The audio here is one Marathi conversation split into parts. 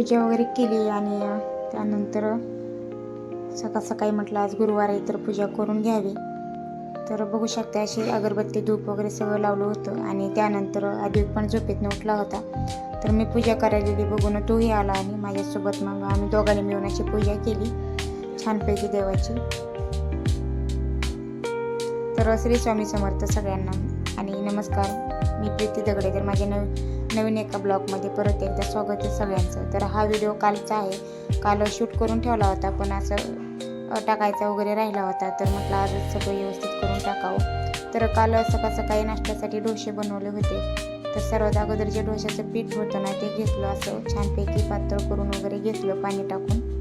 पूजा वगैरे केली आणि त्यानंतर सकाळ सकाळी म्हटलं आज गुरुवार आहे तर पूजा करून घ्यावी. तर बघू शकता अशी अगरबत्ती धूप वगैरे सगळं लावलं होतं आणि त्यानंतर आधी पण झोपेतनं उठला होता. तर मी पूजा करायलेली बघून तोही आला आणि माझ्यासोबत मग आम्ही दोघांनी मिळून अशी पूजा केली छानपैकी देवाची. तर श्री स्वामी समर्थ सगळ्यांना आणि नमस्कार. मी प्रीती दगडे तर माझ्या नव नवीन एका ब्लॉगमध्ये परत एकदा स्वागत आहे सगळ्यांचं. तर हा व्हिडिओ कालचा आहे. काल शूट करून ठेवला होता पण असं टाकायचा वगैरे राहिला होता. तर म्हटलं आजच सगळं व्यवस्थित करून टाकावं. तर काल सकाळ सकाळी नाश्त्यासाठी डोसे बनवले होते. तर सर्वात अगोदर जे डोश्याचं पीठ होतं ना ते घेतलं. असं छानपैकी पातळ करून वगैरे घेतलं पाणी टाकून.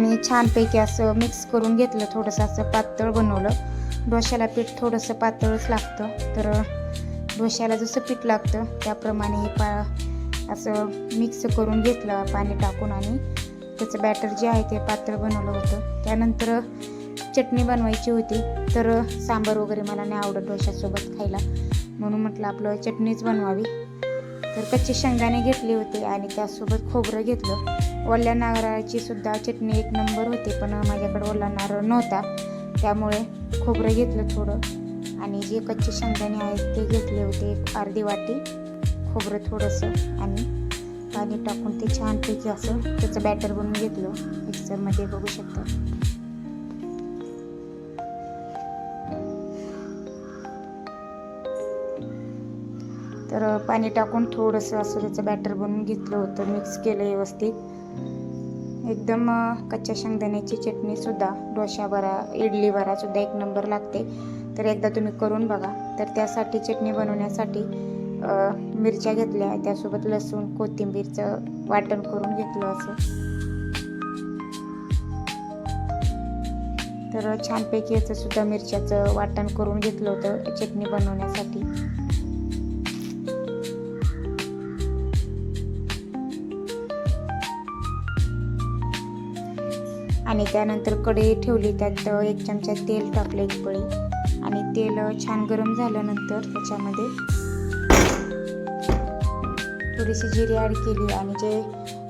आणि छानपैकी असं मिक्स करून घेतलं थोडंसं असं पातळ बनवलं. डोश्याला पीठ थोडंसं पातळच लागतं. तर डोश्याला जसं पीठ लागतं त्याप्रमाणे हे पा असं मिक्स करून घेतलं पाणी टाकून आणि त्याचं बॅटर जे आहे ते पातळ बनवलं होतं. त्यानंतर चटणी बनवायची होती तर सांबार वगैरे मला नाही आवडत डोश्यासोबत खायला. म्हणून म्हटलं आपलं चटणीच बनवावी. तर कच्चे शेंगदाणे घेतले होते आणि त्यासोबत खोबरं घेतलं. ओल्या नारळाची सुद्धा चटणी एक नंबर होती पण माझ्याकडे ओला नारळ नव्हता. त्यामुळे खोबरं घेतलं थोडं आणि जे कच्चे शेंगदाणे आहेत ते घेतले होते एक अर्धी वाटी खोबरं थोडंसं आणि पाणी टाकून ते छानपैकी असं त्याचं बॅटर बनवून घेतलं. मिक्सरमध्ये बघू शकता. तर पाणी टाकून थोडंसं असं त्याचं बॅटर बनवून घेतलं होतं. मिक्स केलं व्यवस्थित. एकदम कच्च्या शेंगदाण्याची चटणीसुद्धा डोशा बरा इडली बरासुद्धा एक नंबर लागते. तर एकदा तुम्ही करून बघा. तर त्यासाठी चटणी बनवण्यासाठी मिरच्या घेतल्या. त्यासोबत लसूण कोथिंबीरचं वाटण करून घेतलं असं. तर छानपैकी याचं सुद्धा मिरच्याचं वाटण करून घेतलं होतं. चटणी बनवण्यासाठी. आणि त्यानंतर कढई ठेवली त्यात एक चमचा तेल टाकलं एक पळी आणि तेल छान गरम झाल्यानंतर त्याच्यामध्ये थोडीशी जिरी ॲड केली आणि जे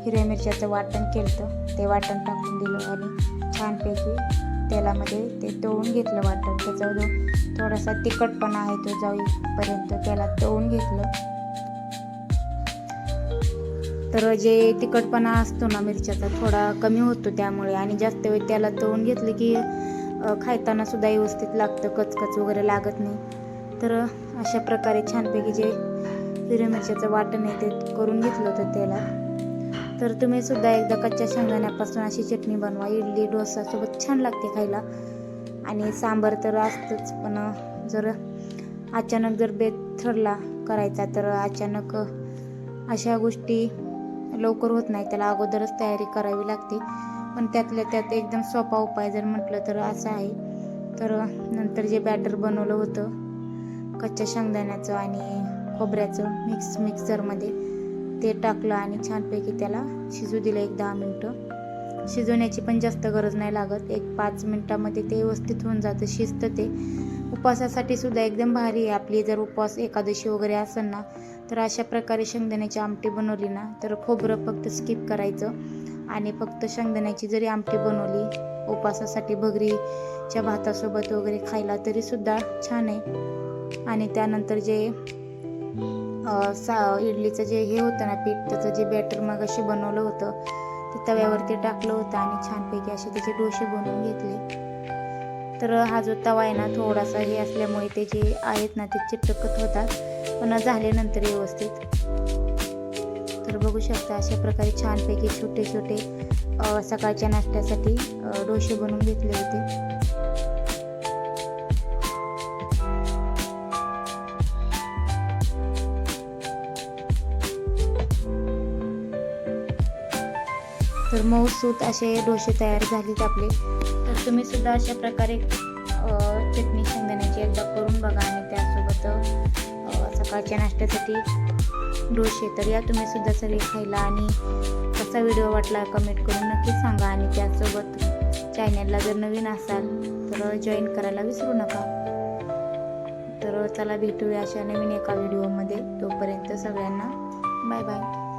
हिरव्या मिरच्याचं वाटण केलं ते वाटण टाकून दिलं आणि छानपैकी तेलामध्ये ते तळून घेतलं वाटण. त्याचा जो थोडासा तिखटपणा आहे तो जाईपर्यंत त्याला तळून घेतलं. तर जे तिखटपणा असतो ना मिरच्याचा थोडा कमी होतो त्यामुळे आणि जास्त वेळ त्याला तळून घेतलं की खायताना सुद्धा व्यवस्थित लागतं कचकच वगैरे लागत नाही. तर अशा प्रकारे छानपैकी जे हिरव्या मिरच्याचं वाटण आहे ते करून घेतलं होतं त्याला. तर तुम्ही सुद्धा एकदा कच्च्या शेंगदाण्यापासून अशी चटणी बनवा. इडली डोसा सोबत छान लागते खायला. आणि सांबार तर असतंच पण जर अचानक जर बेत ठरला करायचा तर अचानक अशा गोष्टी लवकर होत नाही त्याला अगोदरच तयारी करावी लागते. पण त्यातल्या त्यात एकदम सोपा उपाय जर म्हटलं तर असा आहे. तर नंतर जे बॅटर बनवलं होतं कच्च्या शेंगदाण्याचं आणि खोबऱ्याचं मिक्स मिक्सरमध्ये ते टाकलं आणि छानपैकी त्याला शिजू दिलं एक दहा मिनटं. शिजवण्याची पण जास्त गरज नाही लागत. एक पाच मिनटामध्ये ते व्यवस्थित होऊन जातं शिजतं ते. उपवासासाठी सुद्धा एकदम भारी आहे. आपली जर उपवास एकादशी वगैरे असेल ना तर अशा प्रकारे शेंगदाण्याची आमटी बनवली ना तर खोबरं फक्त स्किप करायचं. आणि फक्त शेंगदाण्याची जरी आमटी बनवली उपवासासाठी भगरीच्या भातासोबत वगैरे खायला तरी सुद्धा छान आहे. आणि त्यानंतर जे सा इडलीचं जे हे होतं ना पीठ त्याचं जे बॅटर मग असे बनवलं होतं ते तव्यावरती टाकलं होतं आणि छानपैकी असे त्याचे डोसे बनवून घेतले. तर हा जो तवा आहे ना थोडासा हे असल्यामुळे ते जे आहेत ना ते चिटकत होतात. पण झाल्यानंतर व्यवस्थित. तर बघू शकता अशा प्रकारे छानपैकी छोटे छोटे सकाळच्या नाश्त्यासाठी डोसे बनवून घेतले होते. तर मऊसूत असे डोसे तयार झालेत आपले. तर तुम्ही सुद्धा अशा प्रकारे चटणी शेंगदाण्याची एकदा करून बघा आणि त्यासोबत सकाळच्या नाश्त्यासाठी डोसे तर या तुम्ही सुद्धा सगळे खायला आणि कसा व्हिडिओ वाटला कमेंट करून नक्की सांगा आणि त्यासोबत चॅनलला जर नवीन असाल तर जॉईन करायला विसरू नका. तर चला भेटूया अशा नवीन एका व्हिडिओमध्ये तोपर्यंत सगळ्यांना बाय बाय